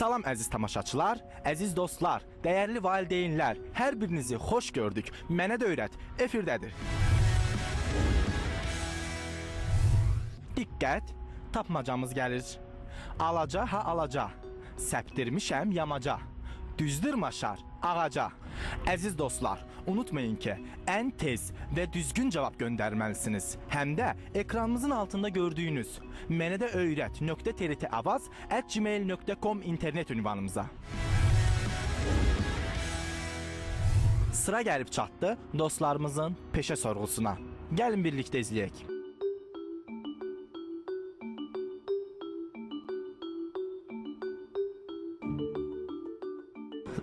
Salam əziz tamaşaçılar, əziz dostlar, dəyərli valideynlər, hər birinizi xoş gördük. Mənə də öyrət, efirdədir. Diqqət, tapmacamız gəlir. Alaca ha alaca, səptirmişəm yamaca. Düzdür maşar, ağaca. Əziz dostlar, unutmayın ki, ən tez və düzgün cavab göndərməlisiniz. Həm də ekranımızın altında gördüyünüz mənə də öyrət .ttavaz@gmail.com internet ünvanımıza. Sıra gəlib çatdı dostlarımızın peşə sorğusuna. Gəlin birlikdə izləyək.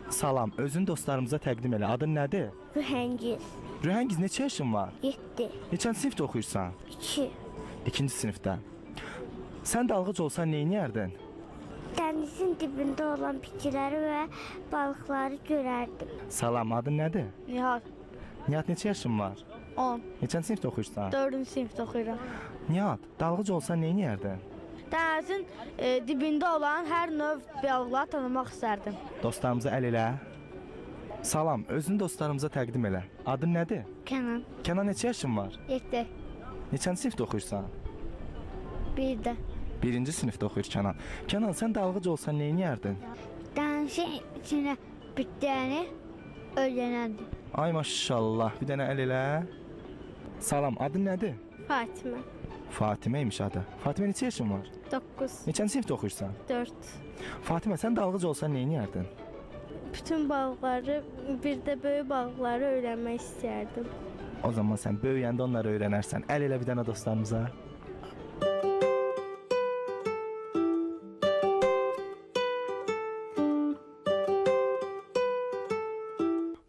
Salam, özün dostlarımıza təqdim elə. Adın nədir? Mühəngis Rühəngiz neçə yaşın var? 7 Neçənci sinifdə oxuyursan? 2 İkinci sinifdə. Sən dalğıc olsan nə edərdin? Dənizin dibində olan bitkiləri və balıqları görərdim. Salam, adın nədir? Nihal Nihat neçə yaşın var? 10. Neçənci sinifdə oxuyursan? 4-cü sinifdə oxuyuram. Nihat, dalğıc olsan nə edərdin? Dənizin e, dibində olan hər növ balıqları tanımaq istərdim. Dostlarımıza əl elə. Salam, özünü dostlarımıza təqdim elə. Adın nədir? Kənan Kənan neçə yaşın var? 7. Neçənci sinifdə oxuyursan? 1 də. Birinci sinifdə oxuyur Kənan. Kənan, sən dalğıc olsan nə edərdin? Dənizin içinə bitkiləri öyrənərdim. Ay maşallah, bir dənə əl elə. Salam, adın nədir? Fatimə Fatimə imiş adı. Fatimə neçə yaşın var? 9 Neçənci sinifdə oxuyursan? 4. Fatimə, sən dalğıc olsan nə edərdin? Bütün balıqları, bir də böyük balıqları öyrənmək istərdim. O zaman sən böyüyəndə onları öyrənərsən. Əl elə bir dənə dostlarımıza.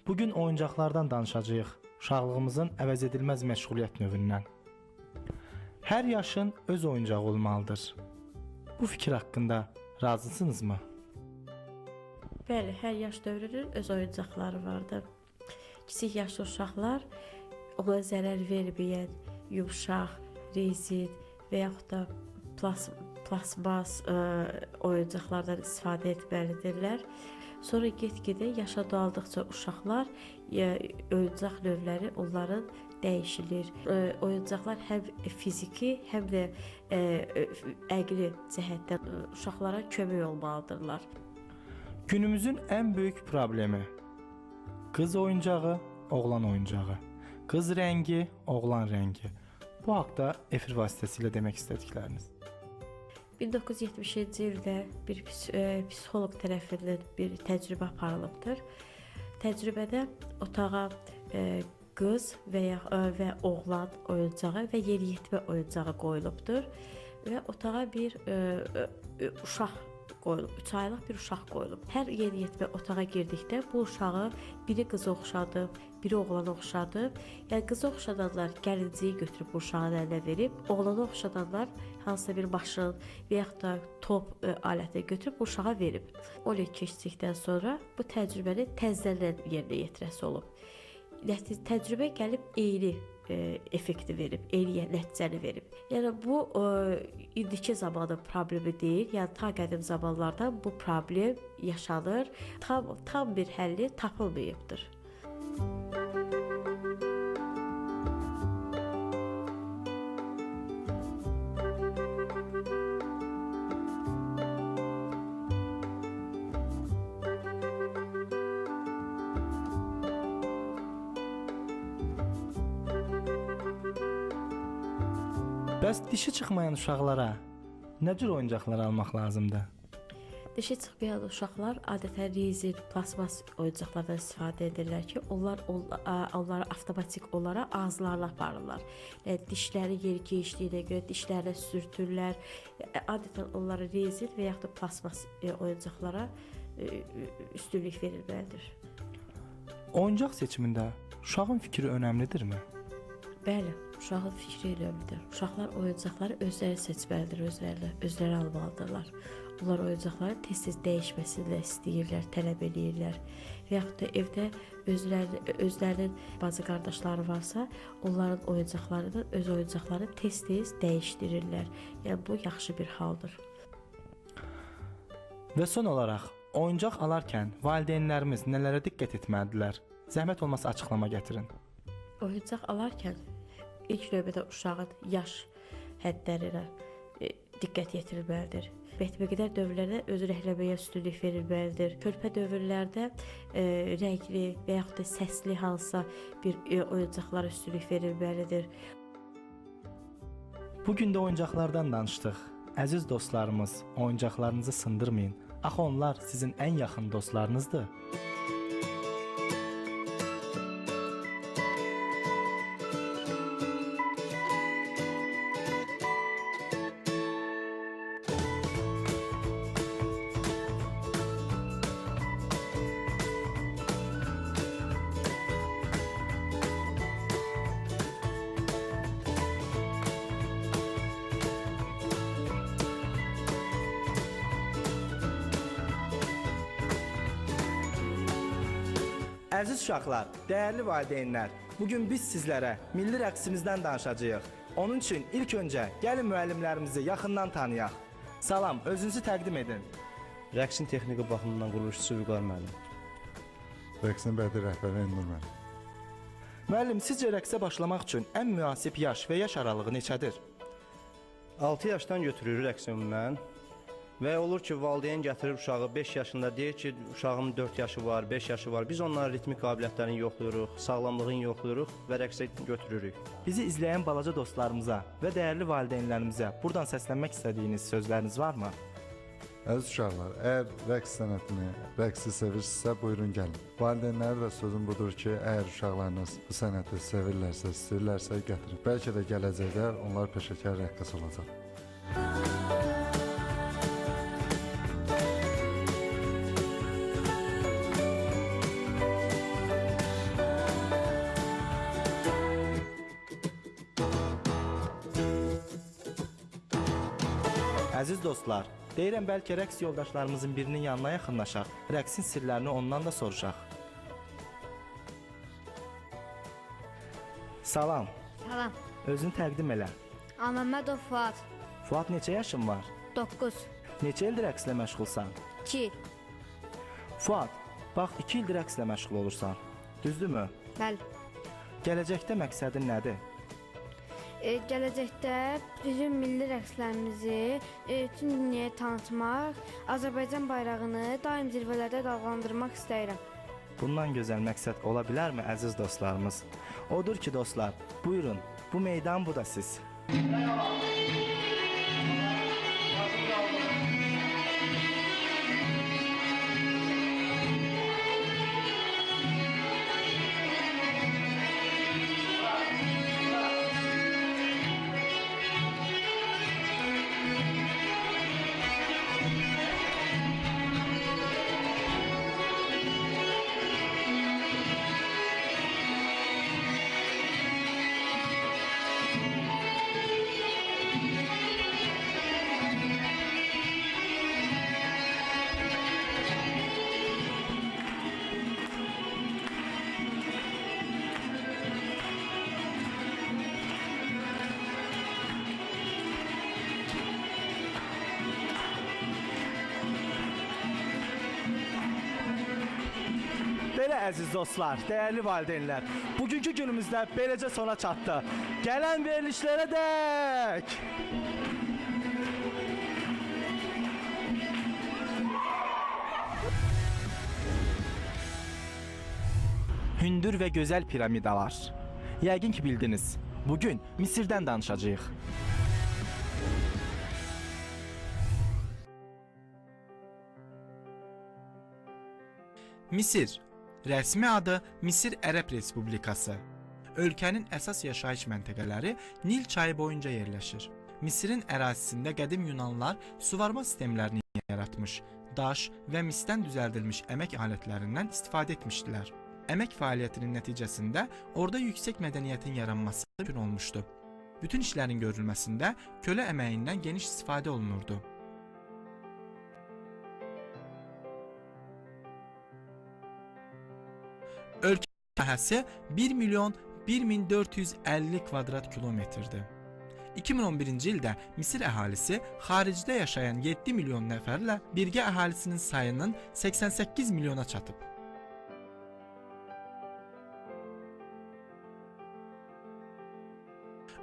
Bu gün oyuncaqlardan danışacağıq. Uşaqlığımızın əvəzedilməz məşğuliyyət növündən. Hər yaşın öz oyuncağı olmalıdır. Bu fikir haqqında razısınızmı? Bəli, hər yaş dövrünün öz oyuncaqları vardı. Kiçik yaşlı uşaqlar ona zərər verməyən yumşaq, rezin və yaxud da plas plasmas ə, oyuncaqlardan istifadə etməlidirlər. Sonra get-gedə yaşa daldıqca uşaqlar ə, oyuncaq növləri onların dəyişilir. Ə, oyuncaqlar həm fiziki, həm də ə, əqli cəhətdən ə, uşaqlara kömək olmalıdırlar. Günümüzün ən böyük problemi qız oyuncağı, oğlan oyuncağı. Qız rəngi, oğlan rəngi. Bu haqqda efir vasitəsilə demək istədikləriniz. 1970-ci ildə bir e, psixoloq tərəfindən bir təcrübə aparılıbdır. Təcrübədə otağa e, qız və ya e, və oğlan oyuncağı və yeniyetmə oyuncağı qoyulubdur və otağa bir e, e, uşaq qoyulub, 3 aylıq bir uşaq qoyulub. Hər yeniyetmə otağa girdikdə bu uşağı biri qıza oxşadıb, biri oğlana oxşadıb. Yəni qıza oxşadanlar gəlinciyi götürüb uşağın əlinə verib, oğlana oxşadanlar hansısa bir maşın və yaxud da top ə, aləti götürüb uşağa verib. 10 il keçdikdən sonra bu təcrübəni təzədən yerinə yetirəsi olub. Nəticə təcrübə gəlib eyni e, effekti verib, eyni nəticəni verib. Yəni bu e, indiki zamanın problemi deyil. Yəni ta qədim zamanlarda bu problem yaşanır. Tam tam bir həlli tapılmayıbdır. Bəs dişi çıxmayan uşaqlara nə cür oyuncaqlar almaq lazımdır? Dişi çıxmayan uşaqlar adətən rezin, plasmas oyuncaqlardan istifadə edirlər ki, onlar onları avtomatik olaraq ağızlarına aparırlar. Yəni dişləri yer keçdiyinə görə dişlərinə sürtürlər. E, Adətən onlara rezin və yaxud da plasmas e, oyuncaqlara e, üstünlük verilməlidir. Oyuncaq seçimində uşağın fikri önəmlidirmi? Bəli, uşağın fikri önəmlidir. Uşaqlar oyuncaqları özləri seçməlidir, özləri özləri almalıdırlar. Onlar oyuncaqları tez-tez dəyişməsini də istəyirlər, tələb eləyirlər. Və yaxud da evdə özləri özlərinin bacı qardaşları varsa, onların oyuncaqlarını, öz oyuncaqlarını tez-tez dəyişdirirlər. Yəni bu yaxşı bir haldır. Və son olaraq, oyuncaq alarkən valideynlərimiz nələrə diqqət etməlidirlər? Zəhmət olmasa açıqlama gətirin. Oyuncaq alarkən ilk növbədə uşağın yaş həddlərinə e, diqqət yetirilməlidir. Betbəqədər dövrlərdə öz rəhləməyə üstünlük verilməlidir. Körpə dövrlərdə e, rəngli və yaxud da səsli hansısa bir e, oyuncaqlara üstünlük verilməlidir. Bu gün də oyuncaqlardan danışdıq. Əziz dostlarımız, oyuncaqlarınızı sındırmayın. Axı onlar sizin ən yaxın dostlarınızdır. Əziz uşaqlar, dəyərli valideynlər, bu gün biz sizlərə milli rəqsimizdən danışacağıq. Onun üçün ilk öncə gəlin müəllimlərimizi yaxından tanıyaq. Salam, özünüzü təqdim edin. Rəqsin texniki baxımından quruluşçusu Vüqar müəllim. Rəqsin bədii rəhbəri Elnur müəllim. Müəllim, sizcə rəqsə başlamaq üçün ən münasib yaş və yaş aralığı neçədir? 6 yaşdan götürür rəqs ümumən. Və olur ki, valideyn gətirir uşağı 5 yaşında deyir ki, uşağımın 4 yaşı var, 5 yaşı var. Biz onların ritmik qabiliyyətlərini yoxlayırıq, sağlamlığını yoxlayırıq və rəqsə götürürük. Bizi izləyən balaca dostlarımıza və dəyərli valideynlərimizə buradan səslənmək istədiyiniz sözləriniz varmı? Əziz uşaqlar, əgər rəqs sənətini, rəqsi sevirsinizsə, buyurun gəlin. Valideynlərə də sözüm budur ki, əgər uşaqlarınız bu sənəti sevirlərsə, istəyirlərsə gətirin. Bəlkə də gələcəkdə onlar peşəkar rəqqas olacaq. Əziz dostlar, deyirəm bəlkə rəqs yoldaşlarımızın birinin yanına yaxınlaşaq, rəqsin sirlərini ondan da soruşaq. Salam, Salam. özünü təqdim elə. Amamədov Fuad. Fuad neçə yaşın var? 9. Neçə ildir rəqslə məşğulsan? 2. Fuad, bax 2 ildir rəqslə məşğul olursan. Düzdürmü? Bəli. Gələcəkdə məqsədin nədir? E, gələcəkdə bizim milli rəqslərimizi e, bütün dünyaya tanıtmaq, Azərbaycan bayrağını daim zirvələrdə dalğalandırmaq istəyirəm. Bundan gözəl məqsəd ola bilərmi əziz dostlarımız? Odur ki, dostlar, buyurun, bu meydan bu da siz. Belə aziz dostlar, değerli valideynler. Bugünkü günümüzde böylece sona çattı. Gelen verilişlere dek... hündür və gözəl piramidalar. Yəqin ki bildiniz. Bu gün Misirdən danışacağıq. Misir Rəsmi adı Misir Ərəb Respublikası. Ölkənin əsas yaşayış məntəqələri Nil çayı boyunca yerləşir. Misirin ərazisində qədim Yunanlılar suvarma sistemlərini yaratmış, daş və misdən düzəldilmiş əmək alətlərindən istifadə etmişdilər. Əmək fəaliyyətinin nəticəsində orada yüksək mədəniyyətin yaranması mümkün olmuşdu. Bütün işlərin görülməsində kölə əməyindən geniş istifadə olunurdu. Ölkə sahəsi 1 milyon 1450 kvadrat kilometrdir. 2011-ci ildə Misir əhalisi xaricdə yaşayan 7 milyon nəfərlə birgə əhalisinin sayının 88 milyona çatıb.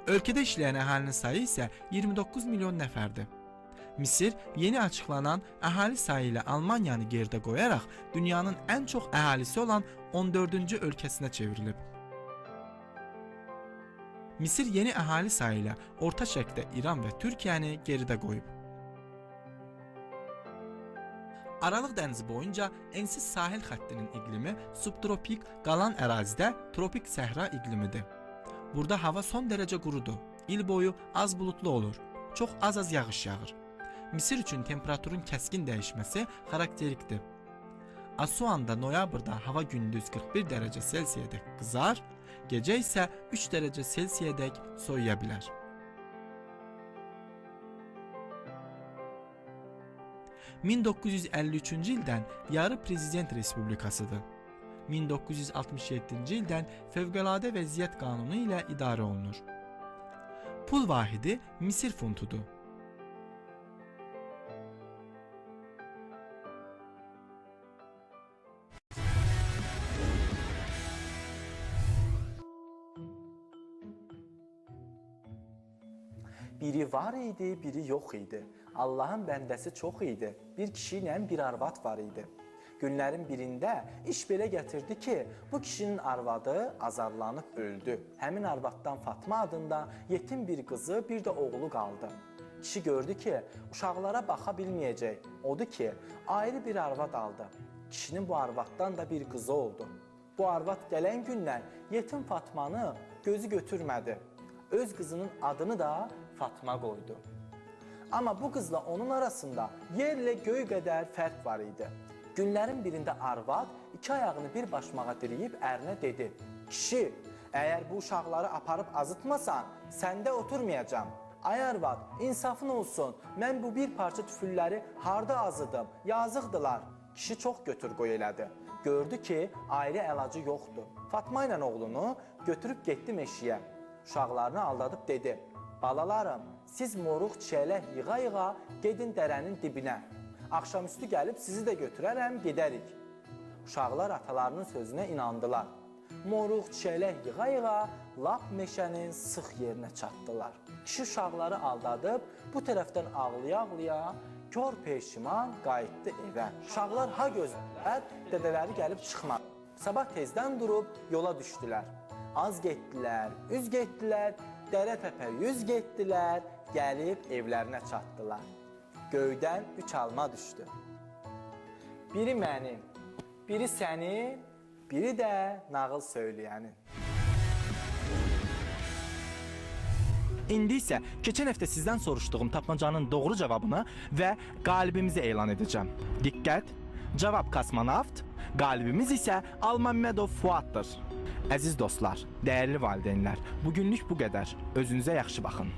Ölkədə işləyən əhalinin sayı isə 29 milyon nəfərdir. Misir yeni açıqlanan əhali sayı ilə Almaniyanı geridə qoyaraq dünyanın ən çox əhalisi olan 14-cü ölkəsinə çevrilib. Misir yeni əhali sayı ilə Orta Şərqdə İran və Türkiyəni geridə qoyub. Aralıq dənizi boyunca ensiz sahil xəttinin iqlimi subtropik, qalan ərazidə tropik səhra iqlimidir. Burada hava son dərəcə qurudur. İl boyu az buludlu olur. Çox az-az yağış yağır. Misir üçün temperaturun kəskin dəyişməsi xarakterikdir. Asuanda noyabrda hava gündüz 41 dərəcə Selsiyə-dək qızar, gecə isə 3 dərəcə Selsiyə-dək soyuya bilər. ...1953-cü ildən yarı prezident respublikasıdır. 1967-ci ildən Fövqəladə Vəziyyət Qanunu ilə idarə olunur. Pul vahidi Misir funtudur. Biri var idi, biri yox idi. Allahın bəndəsi çox idi. Bir kişi ilə bir arvad var idi. Günlərin birində iş belə gətirdi ki, bu kişinin arvadı azarlanıb öldü. Həmin arvaddan Fatma adında yetim bir qızı, bir də oğlu qaldı. Kişi gördü ki, uşaqlara baxa bilməyəcək. Odur ki, ayrı bir arvad aldı. Kişinin bu arvaddan da bir qızı oldu. Bu arvad gələn gündən yetim Fatmanı gözü götürmədi. Öz qızının adını da Fatma qoydu. Amma bu qızla onun arasında yerlə göy qədər fərq var idi. Günlərin birində arvad iki ayağını bir başmağa dirəyib ərinə dedi: "Kişi, əgər bu uşaqları aparıb azıtmasan, səndə oturmayacağam." Ay arvad, insafın olsun. Mən bu bir parça tüfülləri harda azıdım? Yazıqdılar. Kişi çox götür qoy elədi. Gördü ki, ayrı əlacı yoxdur. Fatma ilə oğlunu götürüb getdi meşiyə. Uşaqlarını aldadıb dedi: "Balalarım, siz moruq çiyələk yığa-yığa gedin dərənin dibinə. Axşamüstü gəlib sizi də götürərəm, gedərik." Uşaqlar atalarının sözünə inandılar. Moruq çiyələk yığa-yığa lap meşənin sıx yerinə çatdılar. Kişi uşaqları aldadıb bu tərəfdən ağlaya-ağlaya kör peşiman qayıtdı evə. Uşaqlar ha gözlədilər, dədələri gəlib çıxmadı. Sabah tezdən durub yola düşdülər. Az getdilər, üz getdilər, dərə təpə yüz getdilər, gəlib evlərinə çatdılar. Göydən üç alma düşdü. Biri mənim, biri sənin, biri də nağıl söyləyənin. İndi isə keçən həftə sizdən soruşduğum tapmacanın doğru cavabını və qalibimizi elan edəcəm. Diqqət! Cavab kosmonavt, qalibimiz isə Almamedov Fuaddır. Əziz dostlar, dəyərli valideynlər, bu günlük bu qədər. Özünüzə yaxşı baxın.